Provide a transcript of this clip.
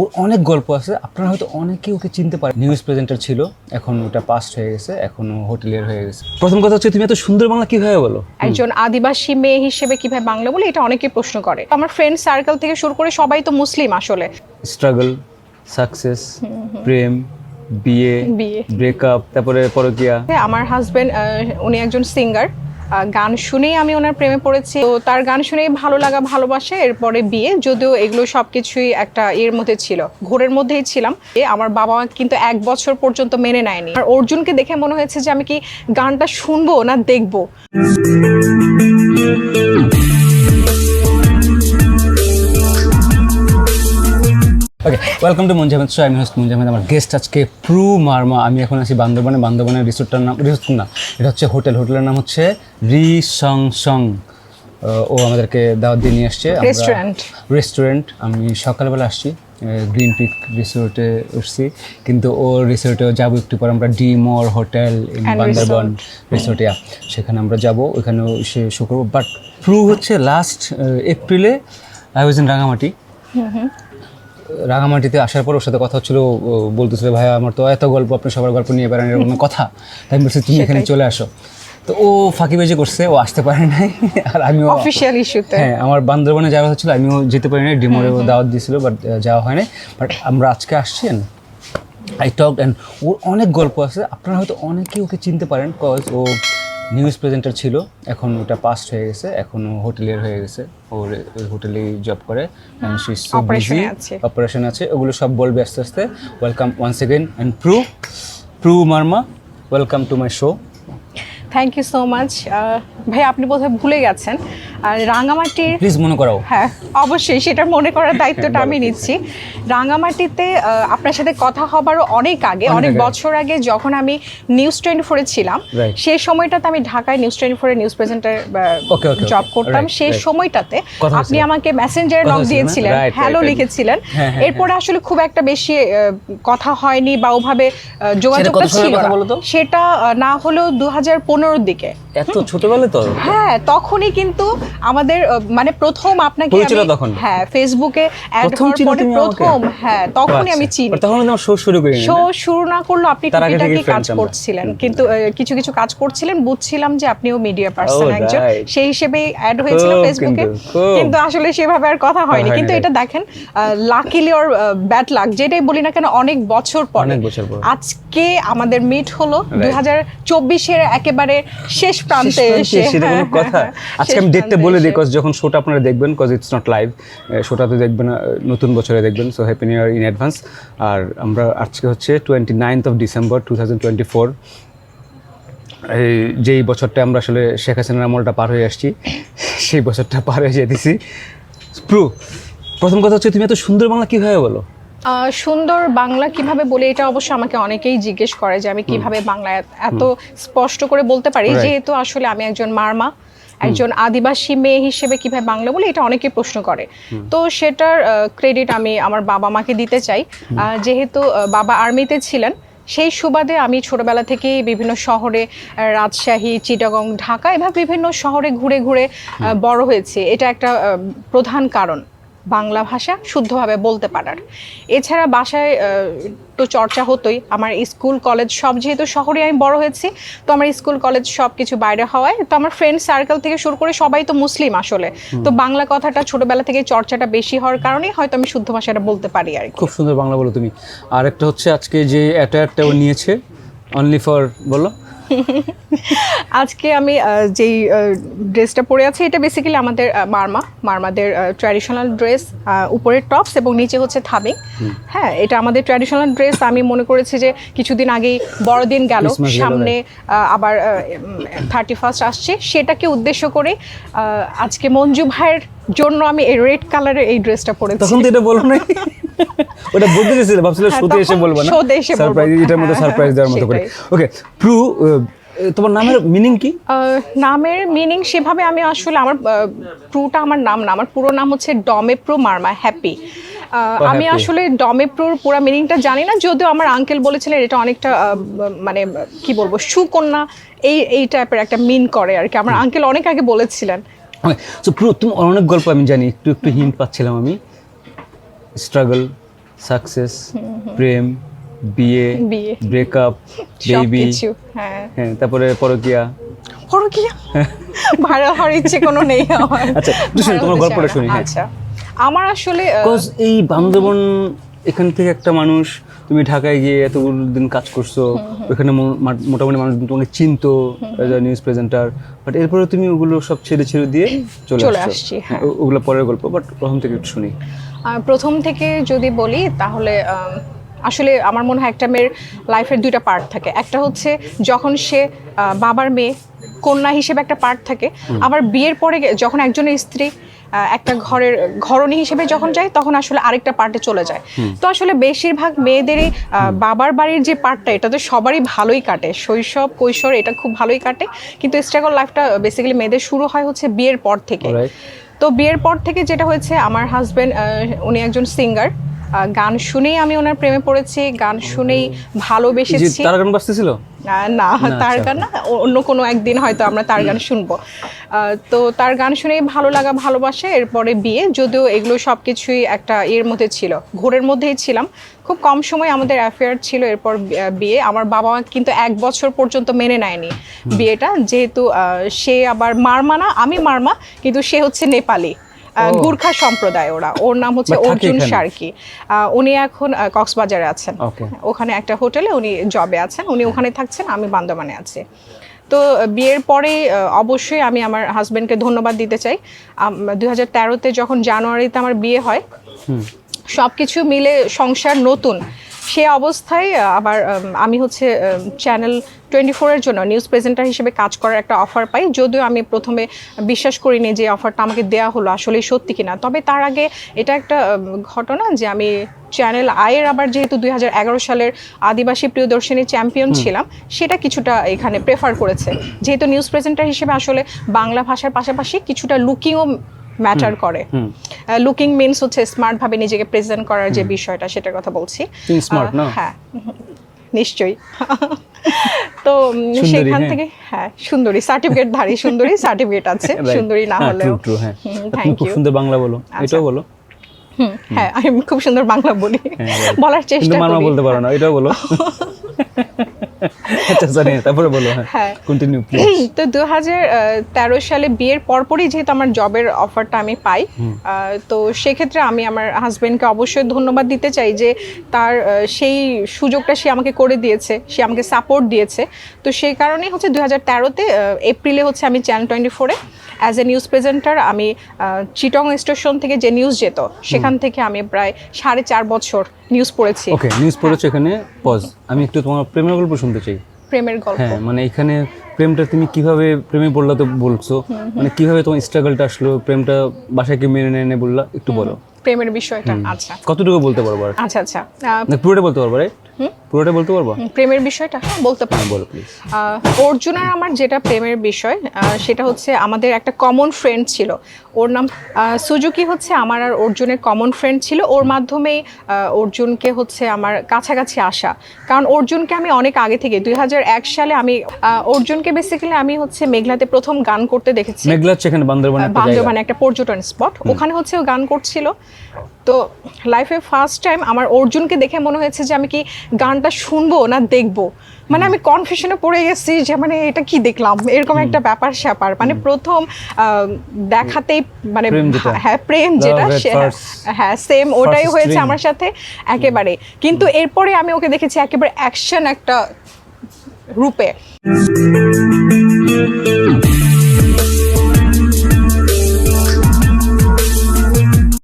ওর অনেক গল্প আছে। আপনারা হয়তো অনেকে ওকে চিনতে পারেন। নিউজ প্রেজেন্টার ছিল। এখন ওটা পাস্ট হয়ে গেছে। এখন হোটেলিয়ার হয়ে গেছে। প্রথম কথা হচ্ছে তুমি এত সুন্দর বাংলা কীভাবে বলো? একজন আদিবাসী মেয়ে হিসেবে কীভাবে বাংলা বলে এটা অনেকে প্রশ্ন করে। আমার ফ্রেন্ড সার্কেল থেকে শুরু করে সবাই তো মুসলিম আসলে। স্ট্রাগল সাকসেস প্রেম বিয়ে বিয়ে। ব্রেকআপ তারপরে পরকিয়া। আমার হাজবেন্ড উনি একজন সিঙ্গার গান শুনেই আমি ওনার প্রেমে পড়েছি। তো তার গান শুনেই ভালো লাগা, ভালোবাসা, এরপরে বিয়ে, যদিও এগুলো সবকিছুই একটা এর মধ্যে ছিল, ঘোরের মধ্যেই ছিলাম। এ আমার বাবা মা কিন্তু এক বছর পর্যন্ত মেনে নেয়নি। আর অর্জুনকে দেখে মনে হয়েছে যে আমি কি গানটা শুনব না দেখব? Okay welcome to Monjamed show আমি হোস্ট মঞ্জামেদ আমার গেস্ট আজকে প্রু মার্মা আমি এখন আছি বান্দরবানে। বান্দরবানের রিসোর্টটার নাম রিসোর্ট না এটা হচ্ছে হোটেল হোটেলের নাম হচ্ছে রি সং সং ও আমাদেরকে দাওয়াত দিয়ে নিয়ে আসছে। Restaurant. রেস্টুরেন্ট আমি সকালবেলা আসছি গ্রিন পিক রিসোর্টে উঠছি। কিন্তু ও রিসোর্টে যাব একটু পর। আমরা ডি মোর হোটেল বান্দরবান রিসোর্টে সেখানে আমরা যাব। ওখানেও সে শো করব। বাট প্রু হচ্ছে লাস্ট এপ্রিলে আই ওয়াজ ইন রাঙামাটি রাঙামাটিতে আসার পর ওর সাথে কথা হচ্ছিল ও বলতেছিল ভাই আমার তো এত গল্প আপনি সবার গল্প নিয়ে বেড়ান এরকম কথা। তাই আমি বলছি তুমি এখানে চলে আসো। তো ও ফাঁকিবাজি করছে ও আসতে পারে নাই আর আমিও অফিসিয়াল ইস্যুতে হ্যাঁ আমার বান্দরবানে যাওয়া হচ্ছিল আমিও যেতে পারি নাই ডিমোরে দাওয়াত দিয়েছিল বাট যাওয়া হয় নাই। বাট আমরা আজকে আসছি আই টক অ্যান্ড ওর অনেক গল্প আছে আপনারা হয়তো অনেকেই ওকে চিনতে পারেন কজ ও নিউজ প্রেজেন্টার ছিল এখন ওটা পাস্ট হয়ে গেছে এখন হোটেলের হয়ে গেছে ওর হোটেলেই জব করে। অপারেশন আছে। ওগুলো সব বলবে আস্তে আস্তে। Welcome once second and Pru Pru Marma welcome to my show thank you so much ভাই আপনি বোধহয় ভুলে গেছেন। আর রাঙামাটির প্লিজ মনে করাও। হ্যাঁ অবশ্যই সেটা মনে করার দায়িত্বটা আমি নিচ্ছি। রাঙামাটিতে আপনার সাথে কথা হবারও অনেক আগে অনেক বছর আগে যখন আমি নিউজ টোয়েন্টি ফোরে ছিলাম সেই সময়টাতে আমি ঢাকায় নিউজ টোয়েন্টি ফোরে নিউজ প্রেজেন্টার জব করতাম। সেই সময়টাতে আপনি আমাকে মেসেঞ্জারে নক দিয়েছিলেন হ্যালো লিখেছিলেন। হ্যাঁ, হ্যাঁ, এরপরে আসলে খুব একটা বেশি কথা হয়নি বা ওভাবে যোগাযোগটা ছিল? সেটা না হলেও দু হাজার পনেরোর দিকে। এত ছোটবেলা তো? হ্যাঁ তখনই কিন্তু আমাদের মানে প্রথম আপনাকে আমি- তখন? হ্যাঁ ফেসবুকে অ্যাড প্রথম হওয়ার পরে প্রথম হ্যাঁ তখনই আমি আচ্ছা। চিনি। তখন আমার শো শুরু করি শো শুরু না করল আপনি টুকিটাকি কাজ করছিলেন। কিন্তু কিছু কিছু কাজ করছিলেন বুঝছিলাম যে আপনিও মিডিয়া পার্সন Oh, একজন। সেই হিসেবে অ্যাড হয়েছিল ফেসবুকে কিন্তু, আসলে সেভাবে আর কথা হয়নি। কিন্তু এটা দেখেন লাকিলি ওর ব্যাড লাক যেটাই বলি না কেন অনেক বছর পরে। অনেক বছর পর। আজকে আমাদের মিট হলো দুই হাজার চব্বিশের একেবারে শেষ প্রান্তে এসে সেটা কোনো হ্যাঁ, কথা। হ্যাঁ, আজকে আমি ডেটটা বলে দিই কজ যখন শোটা আপনারা দেখবেন কজ ইটস নট লাইভ শোটা তো দেখবেন নতুন বছরে দেখবেন so happy new year in advance আর আমরা আজকে হচ্ছে twenty ninth of December two thousand twenty four এই যেই বছরটা আমরা আসলে শেখ হাসিনার আমলটা পার হয়ে আসছি সেই বছরটা পার হয়ে যেতেছি। প্রু প্রথম কথা হচ্ছে তুমি এত সুন্দর বাংলা কীভাবে বলো সুন্দর বাংলা কীভাবে বলি এটা অবশ্য আমাকে অনেকেই জিজ্ঞেস করে যে আমি কীভাবে বাংলা এত- স্পষ্ট করে বলতে পারি। যেহেতু আসলে আমি একজন মারমা একজন আদিবাসী মেয়ে হিসেবে কীভাবে বাংলা বলি এটা অনেকে প্রশ্ন করে। তো সেটার ক্রেডিট আমি আমার বাবা মাকে দিতে চাই। যেহেতু বাবা আর্মিতে ছিলেন সেই সুবাদে আমি ছোটবেলা থেকেই বিভিন্ন শহরে রাজশাহী চিটাগং ঢাকা এভাবে বিভিন্ন শহরে ঘুরে ঘুরে বড় হয়েছে। এটা একটা প্রধান কারণ। বাংলা ভাষা শুদ্ধভাবে বলতে পারার। এছাড়া বাসায় তো চর্চা হতোই। আমার স্কুল কলেজ সব যেহেতু শহরে আমি বড় হয়েছি তো আমার স্কুল কলেজ সব কিছু বাইরে হওয়ায় তো আমার ফ্রেন্ড সার্কেল থেকে শুরু করে সবাই তো মুসলিম আসলে। তো বাংলা কথাটা ছোটবেলা থেকে চর্চাটা বেশি হওয়ার কারণেই হয়তো আমি শুদ্ধ ভাষাটা বলতে পারি আর খুব সুন্দর বাংলা বলো তুমি। আর একটা হচ্ছে আজকে যে অ্যাটায়ারটা ও নিয়েছে অনলি ফর বলো। আজকে আমি যেই ড্রেসটা পরে আছি এটা বেসিক্যালি আমাদের মারমা। মারমাদের ট্র্যাডিশনাল ড্রেস উপরের টপস এবং নিচে হচ্ছে থাবিং হ্যাঁ এটা আমাদের ট্র্যাডিশনাল ড্রেস আমি মনে করেছি যে কিছুদিন আগেই বড়দিন গেল। সামনে আবার থার্টি ফার্স্ট আসছে। সেটাকে উদ্দেশ্য করে আজকে মঞ্জু ভাইয়ের জন্য আমি এই রেড কালারের এই ড্রেসটা পরে তখন তো এটা বলো নাই। ওটা বলতে চেয়েছিল ভাবছিল হ্যাঁ, শোতে এসে বলব না। শোতে এসে সারপ্রাইজ এটার মধ্যে হ্যাঁ, সারপ্রাইজ দেওয়ার মতো করে। ওকে প্রু তোমার নামের মিনিং কি? নামের মিনিং সেভাবে আমি আসলে আমার প্রুটা আমার নাম না। আমার পুরো নাম হচ্ছে ডমে ডমেপ্রো মার্মা হ্যাপি আমি. আসলে ডমেপ্রোর পুরো মিনিংটা জানি না যদিও আমার আঙ্কেল বলেছিলেন এটা অনেকটা মানে কি বলব সুকন্যা এই এই টাইপের একটা মিন করে আর কি। আমার আঙ্কেল অনেক আগে বলেছিলেন সো প্রু তুমি অনেক গল্প আমি জানি। একটু একটু হিন্ট পাচ্ছিলাম আমি। স্ট্রাগল সাকসেস প্রেম বিয়ে ব্রেকআপ বেবি হ্যাঁ। হ্যাঁ তারপরে পরকিয়া। পরকিয়া? ভাড়া হওয়ার ইচ্ছে কোনো নেই আমার। আচ্ছা, শুনি, তোমার গল্পটা শুনি, হ্যাঁ। আচ্ছা। আমার আসলে এই বান্দরবন এখান থেকে একটা মানুষ তুমি ঢাকায় গিয়ে এতগুলো দিন কাজ করছ ওখানে মোটামুটি মানুষ তোমাকে চিনতো এজ নিউজ প্রেজেন্টার বাট এরপরে তুমি ওগুলো সব ছেড়ে ছেড়ে দিয়ে চলে আসছো। হ্যাঁ। ওগুলো পরের গল্প বাট প্রথম থেকে একটু শুনি। প্রথম থেকে যদি বলি তাহলে আসলে আমার মনে হয় একটা মেয়ের লাইফের দুইটা পার্ট থাকে। একটা হচ্ছে যখন সে বাবার মেয়ে কন্যা হিসেবে একটা পার্ট থাকে আবার বিয়ের পরে যখন একজনের স্ত্রী একটা ঘরের ঘরণী হিসেবে যখন যায় তখন আসলে আরেকটা পার্টে চলে যায়। তো আসলে বেশিরভাগ মেয়েদেরই বাবার বাড়ির যে পার্টটা এটা তো সবারই ভালোই কাটে। শৈশব কৈশোর এটা খুব ভালোই কাটে। কিন্তু স্ট্রাগল লাইফটা বেসিক্যালি মেয়েদের শুরু হয় হচ্ছে বিয়ের পর থেকে। তো বিয়ের পর থেকে যেটা হয়েছে আমার হাজব্যান্ড উনি একজন সিঙ্গার গান শুনেই আমি ওনার প্রেমে পড়েছি গান শুনেই ভালোবেসেছি। তার গান বাজতেছিল? না তার আচ্ছা। গান না অন্য কোনো একদিন হয়তো আমরা তার গান শুনব। তো তার গান শুনেই ভালো লাগা ভালোবাসা এরপরে বিয়ে যদিও এগুলো সব কিছুই একটা এর মধ্যে ছিল ঘোরের মধ্যেই ছিলাম। খুব কম সময় আমাদের অ্যাফেয়ার ছিল এরপর বিয়ে আমার বাবা মা কিন্তু এক বছর পর্যন্ত মেনে নেয়নি বিয়েটা যেহেতু আহ, সে আবার মারমা না আমি মারমা কিন্তু সে হচ্ছে নেপালি। গুর্খা সম্প্রদায় ওরা। ওর নাম হচ্ছে অর্জুন সার্কি। উনি এখন কক্সবাজারে আছেন। ওখানে একটা হোটেলে উনি জবে আছেন। উনি ওখানে থাকছেন আমি বান্দমানে আছি। তো বিয়ের পরে অবশ্যই আমি আমার হাজবেন্ডকে ধন্যবাদ দিতে চাই। দুই হাজার তেরোতে যখন জানুয়ারিতে আমার বিয়ে হয় সব কিছু মিলে সংসার নতুন। সে অবস্থায় আবার আমি হচ্ছে চ্যানেল টোয়েন্টি ফোরের জন্য নিউজ প্রেজেন্টার হিসেবে কাজ করার একটা অফার পাই। যদিও আমি প্রথমে বিশ্বাস করিনি যে অফারটা আমাকে দেওয়া হলো আসলে সত্যি কিনা। তবে তার আগে এটা একটা ঘটনা যে আমি চ্যানেল আয়ের আবার যেহেতু দুই হাজার এগারো সালের আদিবাসী প্রিয়দর্শিনী চ্যাম্পিয়ন ছিলাম সেটা কিছুটা এখানে প্রেফার করেছে। যেহেতু নিউজ প্রেজেন্টার হিসেবে আসলে বাংলা ভাষার পাশাপাশি কিছুটা লুকিংও ম্যাটার করে। লুকিং মিনস হচ্ছে স্মার্ট ভাবে নিজেকে প্রেজেন্ট করার যে বিষয়টা সেটার কথা বলছি। আহ, না? হ্যাঁ। নিশ্চয়ই। তো সেখান হ্যাঁ। থেকে হ্যাঁ সুন্দরী। সার্টিফিকেট ধারী সুন্দরী। সার্টিফিকেট আছে। সুন্দরী না হ্যাঁ, হলেও। হ্যাঁ। খুব you. সুন্দর বাংলা বলো। আচ্ছা। এটাও বলো। হ্যাঁ আমি খুব সুন্দর বাংলা বলি। হ্যাঁ, বলার চেষ্টা করি। বলতে পারো না এটাও বলো। আচ্ছা জানি তারপরে বলো হ্যাঁ হ্যাঁ। কন্টিনিউ প্লিজ তো দু হাজার তেরো সালে বিয়ের পরপরই যেহেতু আমার জবের অফারটা আমি পাই তো সেক্ষেত্রে আমি আমার হাজবেন্ডকে অবশ্যই ধন্যবাদ দিতে চাই যে তার সেই সুযোগটা সে আমাকে করে দিয়েছে সে আমাকে সাপোর্ট দিয়েছে। তো সেই কারণেই হচ্ছে দু হাজার তেরোতে এপ্রিলে হচ্ছে আমি চ্যানেল টোয়েন্টি ফোরে অ্যাজ এ নিউজ প্রেজেন্টার আমি চিটং স্টেশন থেকে যে নিউজ যেত সেখান থেকে আমি প্রায় সাড়ে চার বছর নিউজ পড়েছি। ওকে নিউজ পড়েছো এখানে পজ আমি একটু তোমার প্রেমের গল্প শুনতে চাই। প্রেমের গল্প। হ্যাঁ মানে এখানে প্রেমটা তুমি কীভাবে প্রেমে পড়লা তো বলছো? মানে কীভাবে তোমার স্ট্রাগলটা আসলো? প্রেমটা বাসায় কি মেনে নেয় বললা? একটু বলো। প্রেমের বিষয়টা আচ্ছা। কতটুকু বলতে পারব আর? আচ্ছা আচ্ছা। পুরোটা বলতে পারব রাইট পুরোটা বলতে পারব? প্রেমের বিষয়টা হ্যাঁ বলতে পারি হ্যাঁ বলো প্লিজ অর্জুন আর আমার যেটা প্রেমের বিষয় সেটা হচ্ছে আমাদের একটা কমন ফ্রেন্ড ছিল। ওর নাম সুজুকি হচ্ছে আমার আর অর্জুনের কমন ফ্রেন্ড ছিল। ওর মাধ্যমেই অর্জুনকে হচ্ছে আমার কাছাকাছি আসা। কারণ অর্জুনকে আমি অনেক আগে থেকে দুই হাজার এক সালে আমি অর্জুনকে বেসিক্যালি আমি হচ্ছে মেঘলাতে প্রথম গান করতে দেখেছি। মেঘলা হচ্ছে এখানে বান্দরবানে একটা পর্যটন স্পট ওখানে হচ্ছে ও গান করছিল। তো লাইফে ফার্স্ট টাইম আমার অর্জুনকে দেখে মনে হয়েছে যে আমি কি গানটা শুনব না দেখব? মানে আমি কনফিউশনে পড়ে গেছি যে মানে এটা কি দেখলাম? এরকম একটা ব্যাপার স্যাপার। মানে প্রথম দেখাতেই মানে হ্যাঁ প্রেম যেটা হ্যাঁ সেম ওটাই হয়েছে আমার সাথে একেবারে। কিন্তু এরপরে আমি ওকে দেখেছি একেবারে অ্যাকশন একটা রূপে।